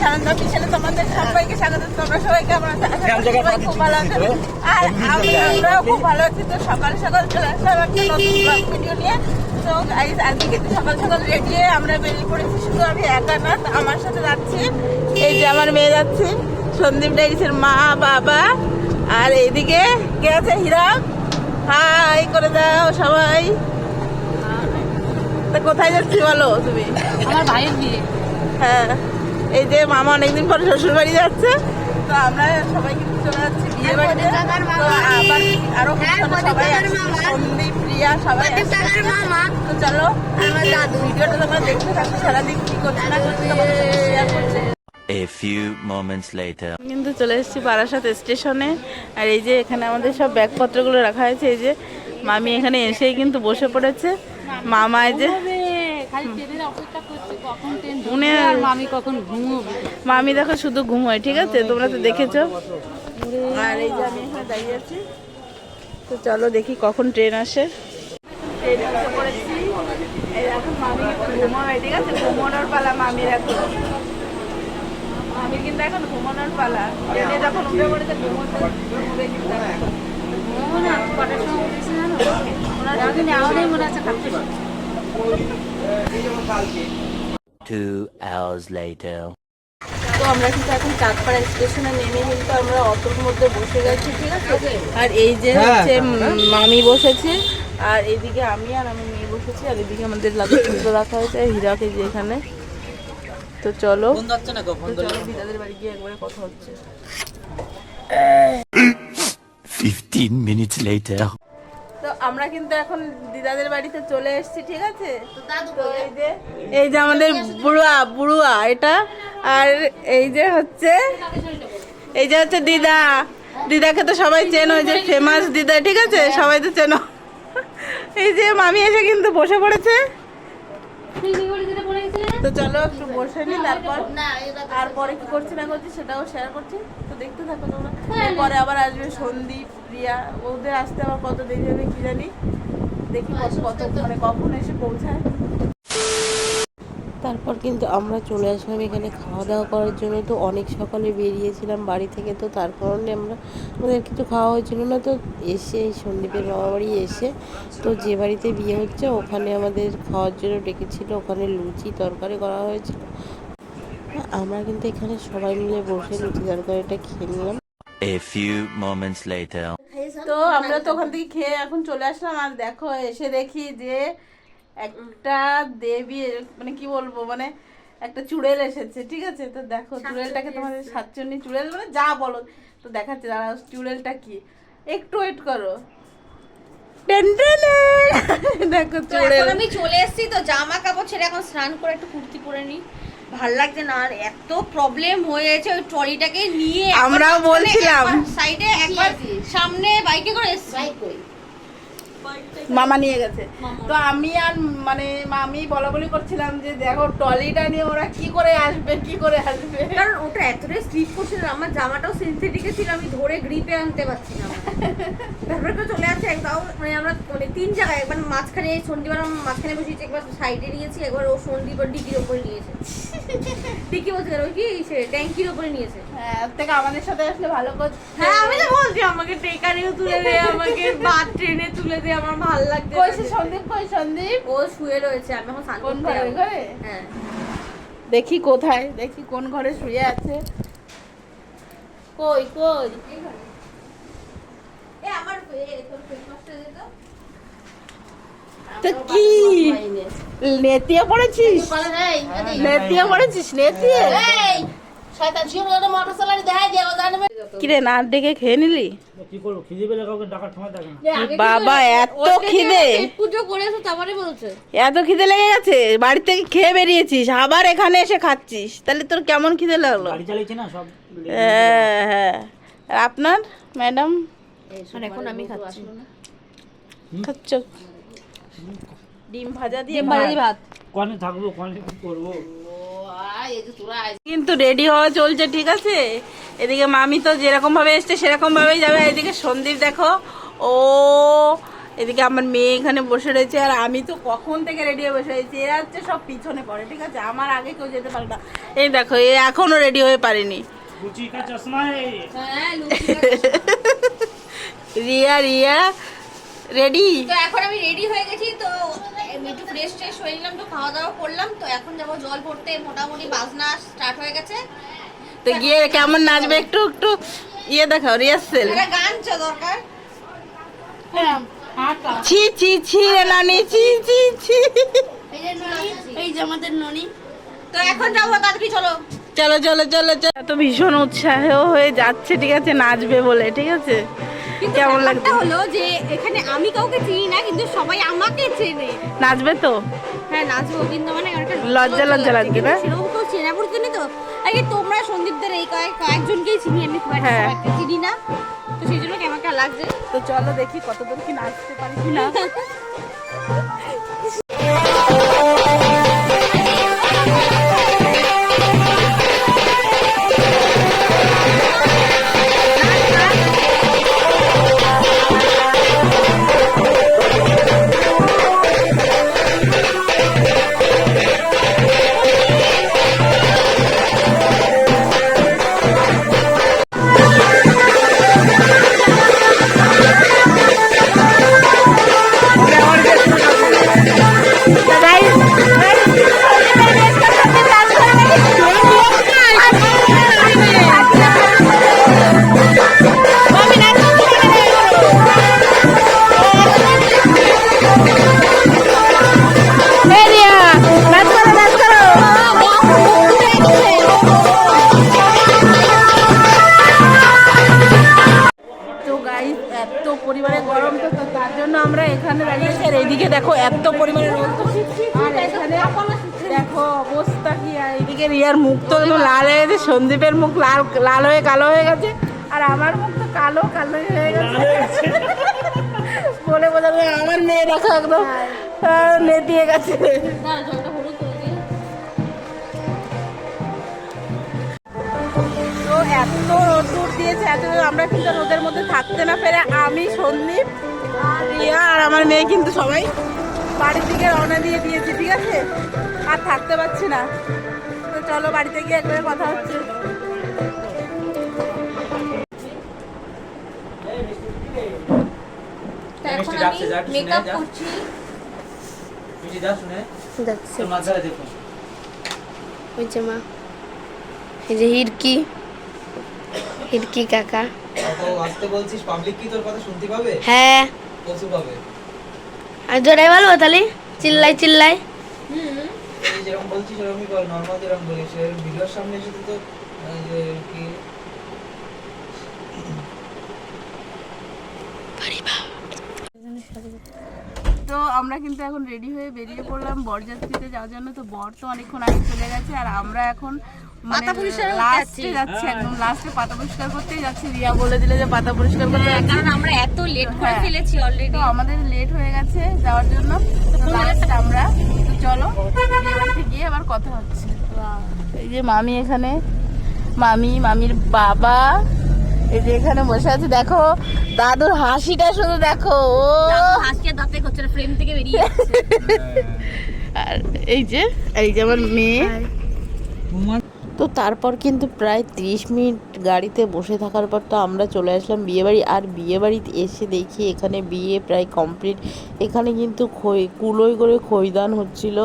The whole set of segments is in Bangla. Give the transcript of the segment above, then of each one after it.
সানন্দা পিছনে তোমাদের সবাইকে স্বাগত তোমরা সবাই কেমন আছো? সবাই খুব ভালো আছো। আর আমি আমরাও খুব ভালো আছি তো সকাল সকাল চলে আসলাম একটা নতুন ব্লগ ভিডিও নিয়ে। তো গাইস আজকে কিন্তু সকাল সকাল রেডি হয়ে আমরা বেরিয়ে পড়েছি শুধু আমি একা না আমার সাথে যাচ্ছি। এই যে আমার মেয়ে যাচ্ছে সন্দীপ ডাইরিসের মা বাবা। আর এইদিকে কে আছে? হীরা। হাই করে দাও সবাই। তা কোথায় যাচ্ছি বলো তুমি? আমার ভাইয়ের বিয়ে। হ্যাঁ। এই যে মামা অনেকদিন পরে শ্বশুর বাড়ি যাচ্ছে তো আমরা সবাই কিন্তু চলে যাচ্ছি বিয়ে বাড়িতে। আবার আরও সবাই আসছে সন্দীপ প্রিয়া সবাই তো চলো ভিডিওটা তোমরা দেখতে থাকো সারাদিন কি করছে না করছে তোমাদের শেয়ার করছে। A few moments later. কিন্তু চলে এসেছি বারাসাত স্টেশনে। আর এই যে এখানে আমাদের সব ব্যাগপত্রগুলো রাখা হয়েছে এই যে মামি এখানে এসেই কিন্তু বসে পড়েছে। মামা এই যে উনি আর মামি কখন ঘুমোবে? মামি দেখো শুধু ঘুমোয় ঠিক আছে? তোমরা তো দেখেছ। আর এই যে আমি এখানে দাঁড়িয়ে আছি তো চলো দেখি কখন ট্রেন আসে। ট্রেনে উঠে পড়েছি। এখন মামি ঘুমোয় ঠিক আছে? ঘুমানোর পালা মামির এখন। মামির কিন্তু এখন ঘুমানোর পালা। ট্রেনে যখন উঠে পড়েছে ঘুমোতে ঘুমোবে কিন্তু এখন। ঘুমো না কটার সময় উঠেছে জানো? ওনার মনে আছে খাচ্ছে Two hours later. তো আমরা কিন্তু এখন চাঁদপাড়া স্টেশনে নেমে কিন্তু আমরা অটোর মধ্যে বসে গেছি ঠিক আছে? আর। এই যে হচ্ছে মামি বসেছে আর এইদিকে আমি আর আমি মেয়ে বসেছি আর এদিকে আমাদের লাগেজপত্র রাখা হয়েছে হীরাকে যে এখানে। তো চলো। চলো দিদাদের বাড়ি গিয়ে একবারে কথা হচ্ছে। Fifteen minutes later. আমরা কিন্তু এখন দিদাদের বাড়িতে চলে এসেছি ঠিক আছে? তো এই যে এই যে আমাদের বুড়ুয়া বুড়ুয়া এটা। আর এই যে হচ্ছে এই যে হচ্ছে দিদা। দিদাকে তো সবাই চেনো ওই যে ফেমাস দিদা ঠিক আছে? সবাই তো চেনো। এই যে মামি এসে কিন্তু বসে পড়েছে। তো চলো একটু বসে নি তারপর আর পরে কি করছি না করছি সেটাও শেয়ার করছি। তো দেখতে থাকো তোমরা। পরে আবার আসবে সন্দীপ রিয়া। ওদের আসতে আবার কত দেরি হবে কি জানি? দেখি কত কত মানে কখন এসে পৌঁছায়। তারপর কিন্তু আমরা চলে আসলাম এখানে খাওয়া দাওয়া করার জন্য। তো অনেক সকালে বেরিয়েছিলাম বাড়ি থেকে তো তার কারণে আমরা আমাদের কিছু খাওয়া হয়েছিল না। তো এসে এই সন্দীপের মামা বাড়ি এসে তো যে বাড়িতে বিয়ে হচ্ছে ওখানে আমাদের খাওয়ার জন্য ডেকেছিল। ওখানে লুচি তরকারি করা হয়েছিল। আমরা কিন্তু এখানে সবাই মিলে বসে লুচি তরকারিটা খেয়ে নিলাম। A few moments later. তো আমরা তো ওখান থেকে খেয়ে এখন চলে আসলাম। আর দেখো এসে দেখি যে একটা দেবী মানে কি বলব মানে একটা চুড়েল এসেছে ঠিক আছে? তো দেখো চুড়েলটাকে তোমাদের সাতচন্নি চুড়েল মানে যা বলো তো দেখাচ্ছে দাঁড়াও চুড়েলটা কি? একটু ওয়েট করো। দেখো চুড়েল। আমি চলে এসেছি তো জামা কাপড় ছেড়ে এখন স্নান করে একটু কুর্তি পরে নি ভালো লাগছে না আর এত প্রবলেম হয়ে গেছে ওই ট্রলিটাকে নিয়ে আমরাও বলছিলাম। সাইডে একবার সামনে বাইকে করে এসেছি। মামা নিয়ে গেছে। তো আমি আর মানে আমি বলা বলি করছিলাম যে দেখো ট্রলিটা নিয়ে ওরা কি করে আসবে কি করে আসবে? কারণ ওটা এতটাই স্লিপ করছিল আমার জামাটাও সিনথেটিকে ছিল আমি ধরে গ্রিপে আনতে পারছি না। তারপরে তো চলে আসছে একদম মানে আমরা মানে তিন জায়গায় একবার মাঝখানে সন্দীপবার আমার মাঝখানে বসিয়েছি একবার সাইডে নিয়েছি একবার ও সন্দীপ ডিকির ওপরে নিয়েছে। ডিকি বলতে গেল ওই কি সে ট্যাঙ্কির ওপরে নিয়েছে। হ্যাঁ থেকে আমাদের সাথে আসলে ভালো করছে। হ্যাঁ আমি তো বলছি আমাকে টেকারেও তুলে দে আমাকে বাস ট্রেনে তুলে দে আমার ভালো লাগছে কই সে সন্দীপ কই সন্দীপ? ও শুয়ে রয়েছে আমি এখন স্নান কোন ঘরে ঘরে? হ্যাঁ। দেখি কোথায় দেখি কোন ঘরে শুয়ে আছে। কই কই? এ আমার তোর। তো। কি? নেতিয়ে পড়েছিস? নেতিয়ে পড়েছিস নেতিয়ে? কিরে না ডেকে খেয়ে নিলি? কি করব খিদে পেলে কাউকে ডাকার সময় থাকে না। বাবা এত খিদে। পুজো করে তারপরে বলছে। এত খিদে লেগে গেছে? বাড়ি থেকে খেয়ে বেরিয়েছিস আবার এখানে এসে খাচ্ছিস। তাহলে তোর কেমন খিদে লাগল? গাড়ি চালিয়েছি না সব হ্যাঁ হ্যাঁ। আপনার ম্যাডাম? এখন আমি খাচ্ছি। খাচ্ছ? ডিম ভাজা দিয়ে ভাত। কনে থাকব কনে করব? কিন্তু রেডি হওয়া চলছে ঠিক আছে? এদিকে মামি তো যেরকম ভাবে এসছে সেরকম ভাবেই যাবে। এদিকে সন্দীপ দেখো ও এদিকে আমার মেয়ে এখানে বসে রয়েছে। আর আমি তো কখন থেকে রেডি হয়ে বসে রয়েছি? এরা হচ্ছে সব পিছনে পড়ে ঠিক আছে? আমার আগে কেউ যেতে পারে না। এই দেখো এ এখনও রেডি হয়ে পারেনি। হ্যাঁ রিয়া রিয়া রেডি তো এখন আমি রেডি হয়ে গেছি তো আমি একটু ফ্রেশ ট্রেশ হয়ে নিলাম তো খাওয়া দাওয়া করলাম তো এখন যাব জল পড়তে মোটামুটি বাজনা স্টার্ট হয়ে গেছে। তো গিয়ে কেমন নাচবে একটু একটু ইয়ে দেখাও রিহার্সেল গান চা দরকার। ছি ছি ছি রে নানি ছি ছি ছি। এই যে আমাদের ননি। তো এখন যাব তাড়াতাড়ি চলো। চলো চলো চলো চলো। তো ভীষণ উৎসাহ হয়ে যাচ্ছে ঠিক আছে নাচবে বলে ঠিক আছে? কেমন লাগছে? হলো যে এখানে আমি কাউকে চিনি না কিন্তু সবাই আমাকে চেনে। নাচবে তো? হ্যাঁ নাচবো কিন্তু মানে একটা লজ্জা লজ্জা লাগবে না? সেরকম তো চেনা পড়তে নেই তো আগে তোমরা সন্দীপদের এই কয়েক কয়েকজনকেই চিনি আমি খুব একটা হ্যাঁ। চিনি না। তো সেই জন্য কেমন একটা লাগছে। তো চলো দেখি কতদূর কি নাচতে পারি কি না দেখো এত পরিমাণে রোদ। দেখো অবস্থা কি আর এইদিকে রিয়ার মুখ তো লাল হয়ে গেছে সন্দীপের মুখ লাল লাল হয়ে কালো হয়ে গেছে আর আমার মুখ তো কালো কালো হয়ে গেছে। বলে বোঝাবে আমার মেয়ে দেখো একদম নেতিয়ে গেছে। এত রোদ্দুর দিয়েছে এত আমরা কিন্তু রোদের মধ্যে থাকতে না পেরে আমি সন্দীপ আর রিয়া আর আমার মেয়ে কিন্তু সবাই বাড়ির দিকে রওনা দিয়ে দিয়েছি ঠিক আছে? আর থাকতে পারছি না। তো চলো বাড়িতে গিয়ে একবারে কথা হচ্ছে। মেকআপ করছি। ওই যে মা। এই যে হিরকি। হিরকি কাকা। আসতে বলছিস পাবলিক কি তোর কথা শুনতে পাবে? হ্যাঁ। পাবে। আর জোরে বলব তাহলে? চিল্লাই চিল্লাই। যেরকম বলছিস সেরকমই বল নর্মাল যেরকম বলিস ভিডিওর সামনে এসে তো এই যে কি? তো আমরা কিন্তু এখন রেডি হয়ে বেরিয়ে পড়লাম বরযাত্রীতে। যাওয়ার জন্য তো বর তো অনেকক্ষণ আগে চলে গেছে আর আমরা এখন মানে পাতা পরিষ্কার লাস্টে যাচ্ছি। একদম লাস্টে পাতা পরিষ্কার করতেই যাচ্ছি। রিয়া বলে দিলে যে পাতা পরিষ্কার করতে কারণ আমরা এত লেট করে হ্যাঁ। ফেলেছি অলরেডি তো আমাদের লেট হয়ে গেছে যাওয়ার জন্য। আমরা তো চলো গিয়ে আবার কথা হচ্ছে। এই যে মামি এখানে। মামি মামির বাবা এই যে এখানে বসে আছে দেখো দাদুর হাসিটা শুধু দেখো ও। আজকে দাঁতে করছে ফ্রেম থেকে বেরিয়ে আর এই যে এই যে আমার মেয়ে। তো তারপর কিন্তু প্রায় ত্রিশ মিনিট গাড়িতে বসে থাকার পর তো আমরা চলে আসলাম বিয়েবাড়ি আর বিয়েবাড়িতে এসে দেখি এখানে বিয়ে প্রায় কমপ্লিট এখানে কিন্তু খই কুলোই করে খৈদান হচ্ছিল।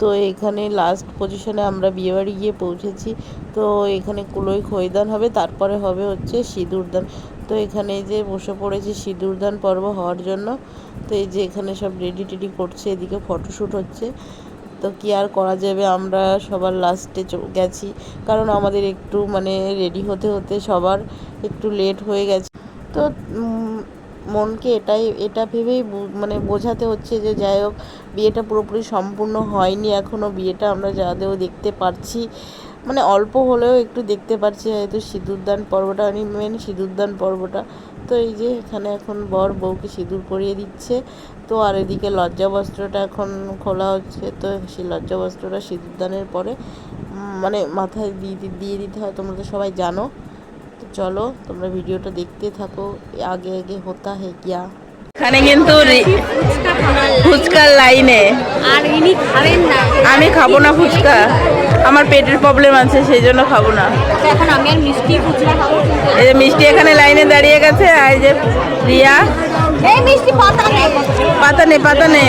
তো এখানে লাস্ট পজিশনে আমরা বিয়েবাড়ি গিয়ে পৌঁছেছি। তো এখানে কুলোই খৈদান হবে, তারপরে হবে হচ্ছে সিঁদুরদান তো এখানে যে বসে পড়েছি সিঁদুরদান পর্ব হওয়ার জন্য। তো এই যে এখানে সব রেডি টেডি করছে, এদিকে ফটোশ্যুট হচ্ছে। তো কি আর করা যাবে, আমরা সবার লাস্টে গেছি। কারণ আমাদের একটু মানে রেডি হতে হতে সবার একটু লেট হয়ে গেছে। তো মনকে এটাই, এটা ভেবেই মানে বোঝাতে হচ্ছে যে যাই হোক, বিয়েটা পুরোপুরি সম্পূর্ণ হয়নি এখনও বিয়েটা আমরা যাদেরও দেখতে পারছি। মানে অল্প হলেও একটু দেখতে পারছি, হয়তো সিঁদুরদান পর্বটা আমি মেন সিঁদুরদান পর্বটা। তো এই যে এখানে এখন বর বউকে সিঁদুর পরিয়ে দিচ্ছে। তো আর এদিকে লজ্জা বস্ত্রটা এখন খোলা হচ্ছে, তো সেই লজ্জা বস্ত্রটা সিঁদুরদানের পরে মানে মাথায় দিয়ে দিয়ে দিতে হয়, তোমরা তো সবাই জানো। চলো তোমরা ভিডিওটা দেখতে থাকো আগে আগে হতা হে কিয়া। এখানে কিন্তু রি- ফুচকার লাইনে। আর ইনি খাবেন না। আমি খাব না ফুচকা। আমার পেটের প্রবলেম আছে সেই জন্য খাব না। এখন আমি আর মিষ্টি ফুচকা খাব এই যে মিষ্টি এখানে লাইনে দাঁড়িয়ে গেছে আর এই যে রিয়া। এই মিষ্টি পাতা নেই। পাতা নে পাতা নে।